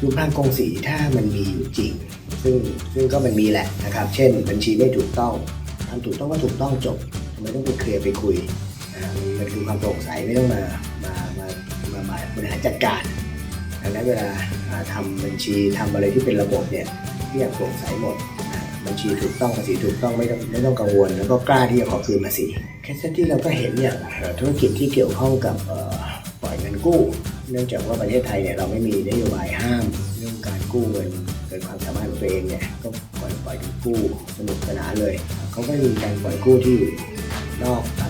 รูปร่างกงสีถ้ามันมีอยู่จริง ซึ่งซึ่งก็มันมีแหละนะครับ เช่น บัญชีไม่ถูกต้องทำถูกต้องก็ถูกต้องจบทำไมต้องไปเคลียร์ไปคุยมันคือความโปร่งใสไม่ต้องมามามามามาบริหารจัดการดังนั้นเวลาอ่าทำบัญชีทำอะไรที่เป็นระบบเนี่ยทุกอย่างโปร่งใสหมดบัญชีถูกต้องภาษีถูกต้องไม่ต้องไม่ต้องกังวล แล้วก็กล้าที่จะขอคืนภาษีแค่ที่เราก็เห็นอย่างเอ่อธุรกิจที่เกี่ยวข้องกับปล่อยเงินกู้ เนื่องจากว่าประเทศไทยเนี่ยเราไม่มีนโยบายห้ามเรื่องการกู้เงินเกินความสามารถของตัวเองเนี่ยก็ปล่อยปล่อยกู้สนุกสนานเลย เขาก็มีการปล่อยกู้ที่อยู่นอกอ่